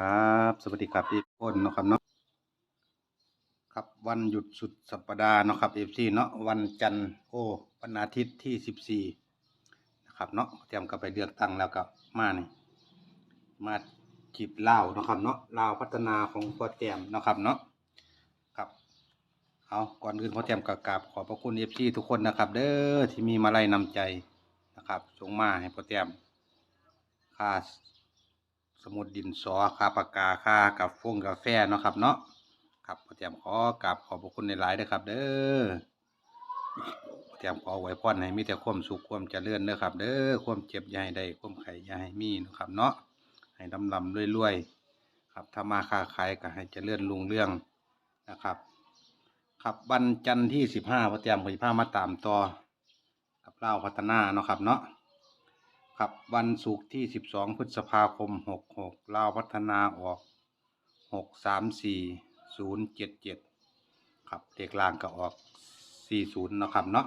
ครับ สวัสดีครับพี่พ้นเนาะครับเนาะครับวันหยุดสุดสัปดาห์เนาะครับเอฟซีเนาะวันจันทร์โอ้วันอาทิตย์ที่สิบสี่นะครับเนาะเตรียมกับไปเลือกตั้งแล้วกับมานี่มาจีบเล่าเนาะครับเนาะลาวพัฒนาของพ่อแต้มเนาะครับเนาะครับเอาก่อนอื่นพ่อแต้มกับกราบขอบพระคุณเอฟซีทุกคนนะครับ เด้อที่มีมาลัยนำใจนะครับส่งมาให้พ่อแต้มค่า สมุดดินสอค่าปากกาค่ากับฟงกาแฟเนาะครับเนาะครับพ่อเตรียมขอกราบขอบพระคุณในหลายๆเด้อครับ เด้อพ่อเตรียมขอไว้พรให้มีแต่ความสุขความเจริญเด้อครับ เด้อความเจ็บอย่ใดความไข่ยาให้มีนะครับ เนาะให้ดำลำรวยๆครับถ้ามาค้าขายก็ให้เจริญรุ่งเรื่องนะครับครับวันจันทร์ที่สิบห้าพ่อเตรียมพผ้ามาตามต่อกับเล่าพัฒนาเนาะครับเนาะ ครับวันศุกร์ที่ 12 พฤษภาคม 66ลาวพัฒนาออก 634077 ครับเลขล่างก็ออก 40 นะครับเนาะ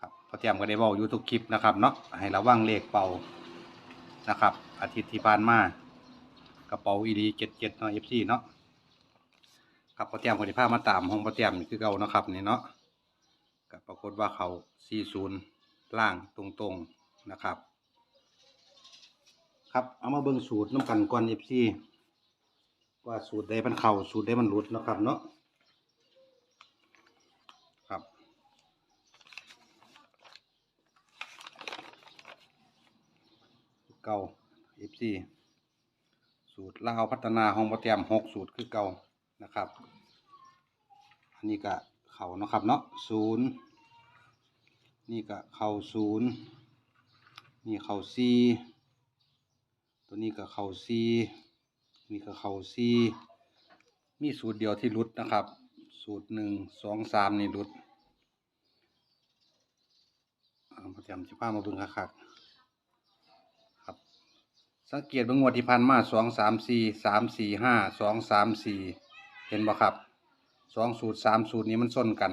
ครับพอเตรียมก็ได้บอกอยู่ทุกคลิปนะครับเนาะให้ระวังเลขเป่านะครับ อาทิตย์ที่ผ่านมากระเป๋าอีดี77เนาะ FC เนาะครับพอเตรียมก็ได้พามาตามห้องพอเตรียมคือเก่าเนาะครับนี่เนาะก็ปรากฏว่าเขา40ล่างตรงๆ นะครับ ครับเอามาเบิ่งสูตรน้ำกันก่อนเอฟซีว่าสูตรใดมันเข้าสูตรใดมันหลุดนะครับเนาะครับ เก่าเอฟซีสูตรลาวพัฒนาห้องปรแกรมหกสูตรคือเก่านะครับ อันนี้ก็เข่านะครับเนาะศูนย์นี่ก็เข่าศูนย์ นี่เข่าซีตัวนี้ก็เข่าซีนี่ก็เข่าซีมีสูตรเดียวที่รุดนะครับ สูตรหนึ่งสองสามนี่รุดเอาพยายามจะพามาเบิ่งคักครับ สังเกตเบิ่งงวดที่ผ่านมาสองสามสี่สามสี่ห้าสองสามสี่เห็นบ่ครับสองสูตรสามสูตรนี้มันส้นกัน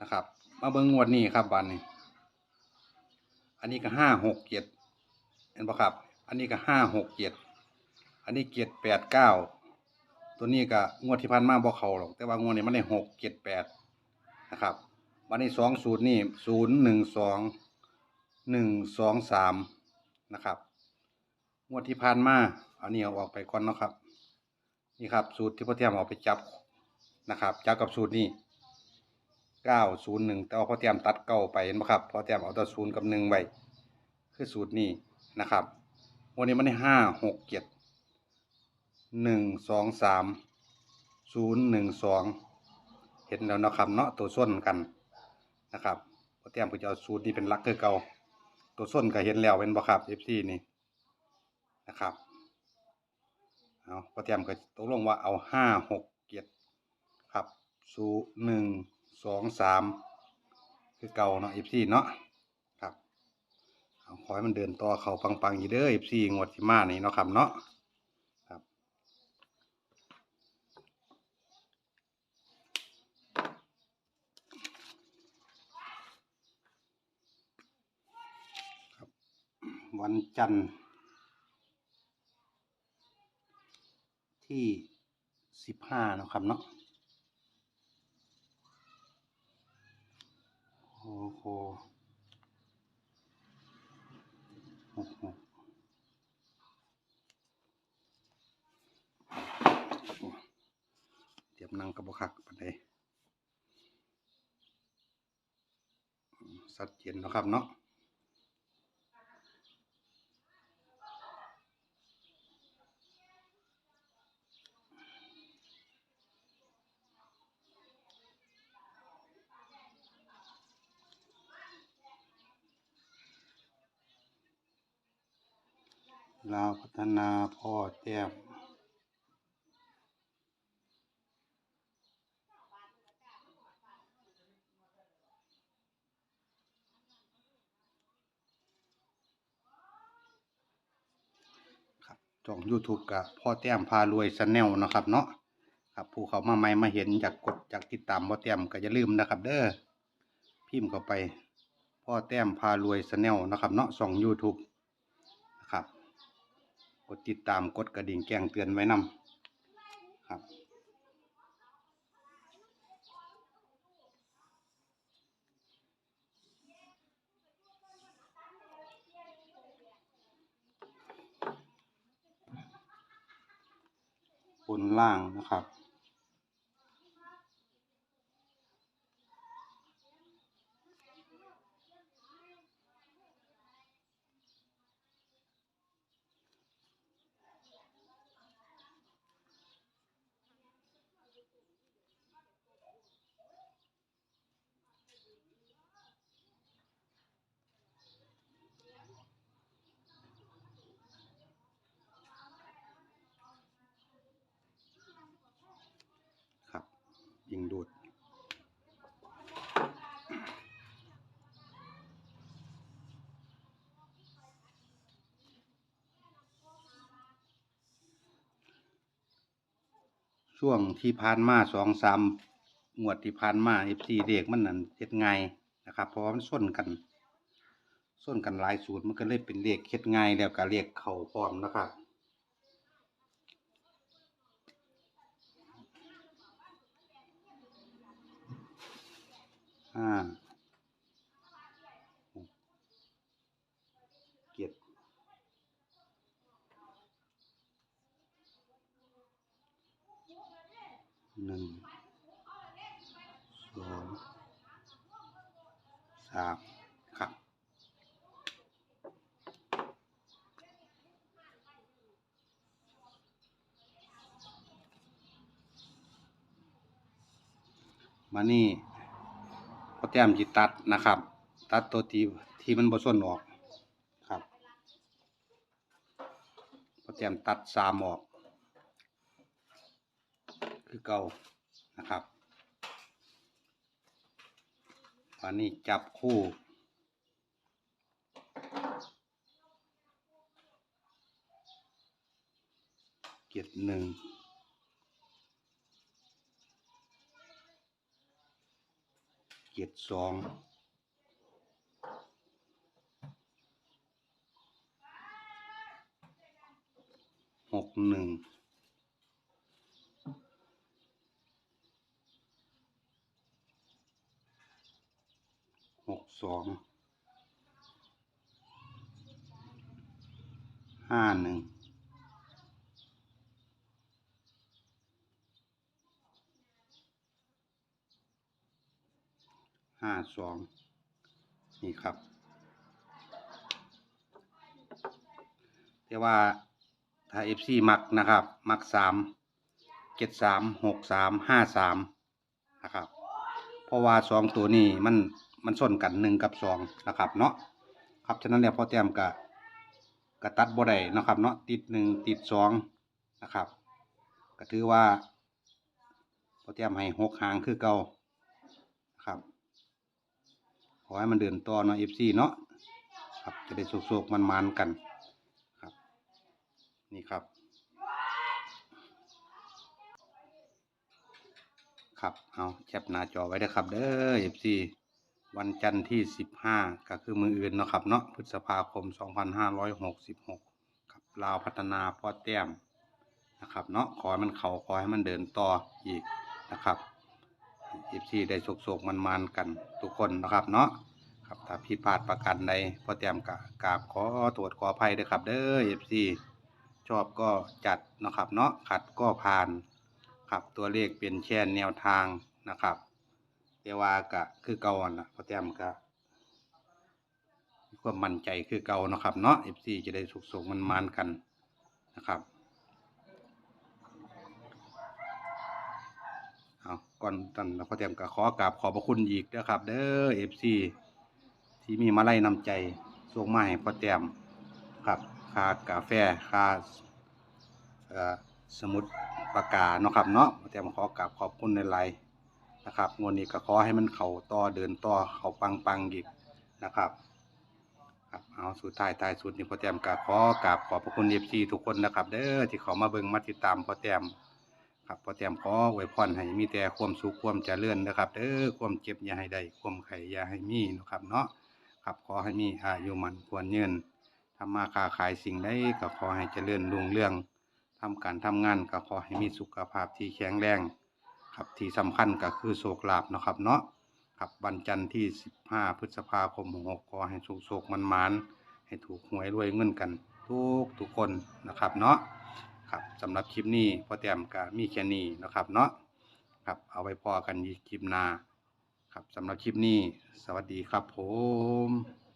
นะครับ มาเบิ่งงวดนี้ครับบันนี้ อันนี้ก็ห้าหกเจ็ดเห็นปะครับ อันนี้ก็ห้าหกเจ็ดอันนี้เจ็ดแปดเก้าตัวนี้ก็งวดที่พันมาบ่เขาหรอก แต่ว่างวดนี้มันได้หกเจ็ดแปดนะครับวันนี้สองสูตรนี่ศูนย์หนึ่งสองหนึ่งสองสามนะครับงวดที่พันมาเอาเนี้เออกไปก่อนเนาะครับ นี่ครับสูตรที่พ่อเทียมเอาไปจับนะครับ จับกับสูตรนี้ เก้าศูนย์หนึ่งแต่ว่าพอเตรียมตัดเก้าไปเห็นไหมครับพอเตรียมเอาแตัวศูนย์กับหนึ่งไว้คือสูตรนี้นะครับ วันนี้มันได้ห้าหกเจ็ดหนึ่งสองสามศูนย์หนึ่งสองเห็นแล้วนะครับเนาะตัวส้นกันนะครับพอเตรียมก็จะเอาสูตรนี้เป็นลักคือเก่าตัวส้นก็เห็นแล้วเป็นบ่ครับเอฟซีนี่นะครับเอาพอเตรียมก็ตกลงว่าเอาห้าหกเจ็ดครับศูนย์หนึ่ง สองสามคือเก่าเนาะเอฟซีเนาะครับเอาขอให้มันเดินต่อเขาปังๆอยู่เด้อเอฟซีงวดที่มานี่เนาะครับเนาะครับครับ วันจันทร์ที่สิบห้านาะครับเนาะ โอ้โหโอ้โหเตรียมนั่งกับบคักปันไดสัดเจนนะครับเนาะ ลาวพัฒนาพ่อแต้มครับช่อง YouTube กับพ่อแต้มพารวยชาแนลนะครับเนาะครับผู้เขามาใหม่มาเห็นอยากกดอยากติดตามพ่อแต้มก็อย่าลืมนะครับ เด้อพิมพ์เข้าไป พ่อแต้มพารวยชาแนลนะครับเนาะช่อง YouTube นะครับ กดติดตามกดกระดิ่งแจ้งเตือนไว้นำครับบนล่างนะครับครับ ยิงดูด ช่วงที่ผ่านมาสองสามงวดที่ผ่านมาเอฟซีเลขมันนั่นเฮ็ดง่ายนะครับ เพราะว่ามันส้นกันส้นกันหลายสูตรมันก็เลยเป็นเลขเฮ็ดง่ายแล้วก็เลขเข่าพร้อมนะครับอ่าหกเจ็ด หนึ่งสองสามครับมานี่พอแต้มจิตัดนะครับ ตัดตัวทีที่มันบส่วนออกครับพอแต้มตัดสามออก คือเก่านะครับวันนี้จับคู่เกียรหนึ่งเกียรสองหกหนึ่ง หก สองห้าหนึ่งห้าสองนี่ครับ แต่ว่าถ้า FC มักนะครับ มักสามเจ็ดสามหกสามห้าสามนะครับ เพราะว่าสองตัวนี้มัน มันส้นกันหนึ่งกับสองนะครับเนาะครับฉะนั้นแล้วพอแต้มกะกะตัดบ่ได้นะครับเนาะติดหนึ่งติดสองนะครับก็ถือว่าพอแต้มให้หกหางคือเก่าครับขอให้มันเดินต่อเนาะ FC เนาะครับจะได้สุกๆมันๆกันครับ นี่ครับครับ เอาแคปหน้าจอไว้เด้อครับ เด้อ FC วันจันทร์ที่ 15 ก็คือมืออื่นเนาะครับเนาะพฤษภาคม 2566ครับลาวพัฒนาพ่อแต้มนะครับเนาะขอให้มันเขาขอให้มันเดินต่ออีกนะครับ FC ได้โศกๆมันๆกันทุกคนนะครับเนาะครับถ้าผิดพลาดประการใดพ่อแต้มกะกราบขอตรวจขออภัยเด้อครับ เด้อ FC ชอบก็จัดนะครับ เนาะขัดก็ผ่าน ครับตัวเลขเป็นแช่แนวทางนะครับ แต่ว่ากะคือเก่าอะนะพอแต้มก็ความมั่นใจคือเก่านะครับ เนาะ FC จะได้สุกสงมันมันกันนะครับเอาก่อนตันพอแต้มก็ขอกราบขอบพระคุณอีกนะครับ เด้อ FC ที่มีมาไล่นำใจส่งมาให้พ่อแต้มครับค่ากาแฟค่าสมุดปากกาเนาะครับเนาะแต่มาขอกราบขอบคุณในไลน์ นะครับงวดนี้ก็ขอให้มันเข่าต่อเดินต่อเข่าปังปังอีกนะครับครับเอาสุดท้ายท้ายสุดนี่พ่อแต้มก็ขอกราบขอบพระคุณเอฟซีทุกคนนะครับ เด้อที่เขามาเบิ่งมาติดตามพ่อแต้มครับพ่อแต้มขออวยพรให้มีแต่ความสุขความเจริญนะครับเด้อความเจ็บอย่าให้ได้ความไข่อย่าให้มีนะครับเนาะครับขอให้มีอายุมันควรยืนทำมาค้าขายสิ่งใดก็ขอให้เจริญรุ่งเรืองทำการทำงานก็ขอให้มีสุขภาพที่แข็งแรง ครับที่สำคัญก็คือโศกลาบนะครับเนาะครับวันจันทร์ที่ 15 พฤษภาคม66ขอให้สุขโศกมันมานให้ถูกหวยรวยเงินกัน ทุกทุกคนนะครับเนาะครับสำหรับคลิปนี้พ่อแต้มก็มีแค่นี้นะครับเนาะครับเอาไว้พอกันอีกคลิปหน้าครับสำหรับคลิปนี้ สวัสดีครับผม